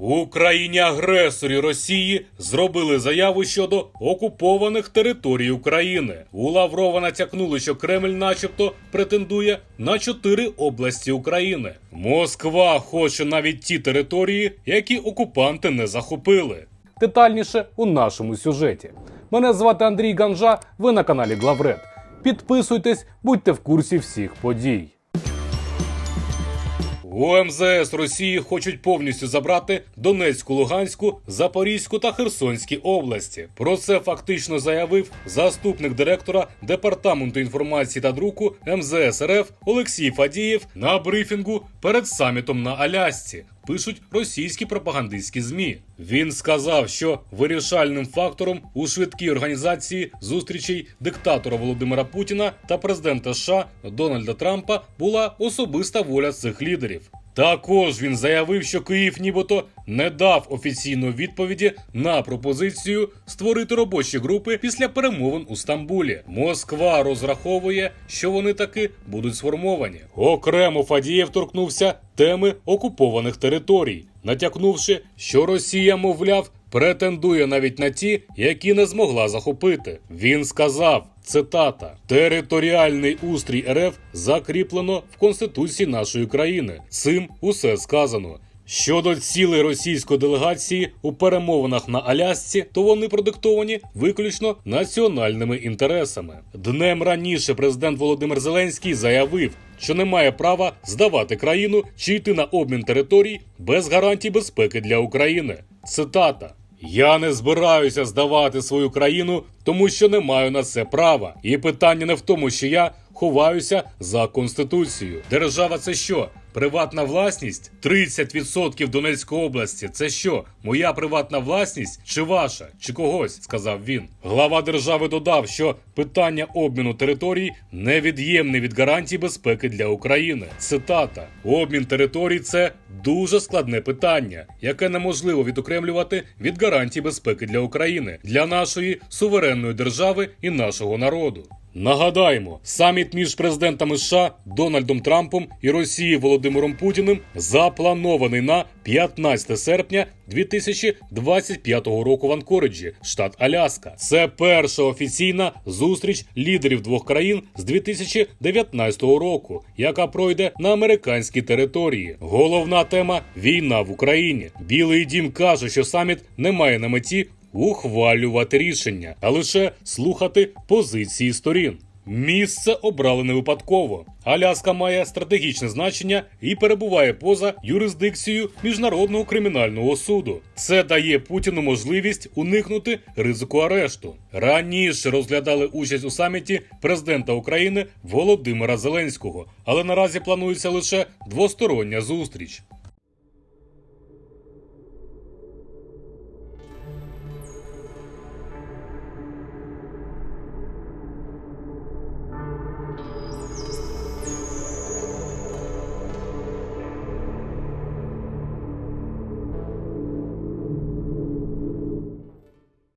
У країні агресорі Росії зробили заяву щодо окупованих територій України. У Лаврова натякнули, що Кремль, начебто, претендує на чотири області України. Москва хоче навіть ті території, які окупанти не захопили. Детальніше у нашому сюжеті. Мене звати Андрій Ганжа. Ви на каналі Главред. Підписуйтесь, будьте в курсі всіх подій. У МЗС Росії хочуть повністю забрати Донецьку, Луганську, Запорізьку та Херсонські області. Про це фактично заявив заступник директора департаменту інформації та друку МЗС РФ Олексій Фадієв на брифінгу перед самітом на Алясці. Пишуть російські пропагандистські змі. Він сказав, що вирішальним фактором у швидкій організації зустрічей диктатора Володимира Путіна та президента США Дональда Трампа була особиста воля цих лідерів. Також він заявив, що Київ нібито не дав офіційної відповіді на пропозицію створити робочі групи після перемовин у Стамбулі. Москва розраховує, що вони таки будуть сформовані. Окремо Фадієв торкнувся теми окупованих територій, натякнувши, що Росія, мовляв, претендує навіть на ті, які не змогла захопити. Він сказав. Цитата: Територіальний устрій РФ закріплено в Конституції нашої країни. Цим усе сказано. Щодо цілей російської делегації у перемовинах на Алясці, то вони продиктовані виключно національними інтересами. Днем раніше президент Володимир Зеленський заявив, що не має права здавати країну чи йти на обмін територій без гарантій безпеки для України. Цитата. Я не збираюся здавати свою країну, тому що не маю на це права. І питання не в тому, що я ховаюся за конституцією. Держава це що? Приватна власність? 30% Донецької області. Це що? Моя приватна власність чи ваша, чи когось? сказав він. Глава держави додав, що питання обміну територій невід'ємне від гарантій безпеки для України. Цитата: обмін територій це дуже складне питання, яке неможливо відокремлювати від гарантій безпеки для України, для нашої суверенної держави і нашого народу. Нагадаємо, саміт між президентами США Дональдом Трампом і Росії Володимиром Путіним запланований на 15 серпня 2025 року в Анкориджі, штат Аляска. Це перша офіційна зустріч лідерів двох країн з 2019 року, яка пройде на американській території. Головна тема війна в Україні. Білий дім каже, що саміт не має на меті ухвалювати рішення, а лише слухати позиції сторін. Місце обрали не випадково. Аляска має стратегічне значення і перебуває поза юрисдикцією міжнародного кримінального суду. Це дає Путіну можливість уникнути ризику арешту. Раніше розглядали участь у саміті президента України Володимира Зеленського, але наразі планується лише двостороння зустріч.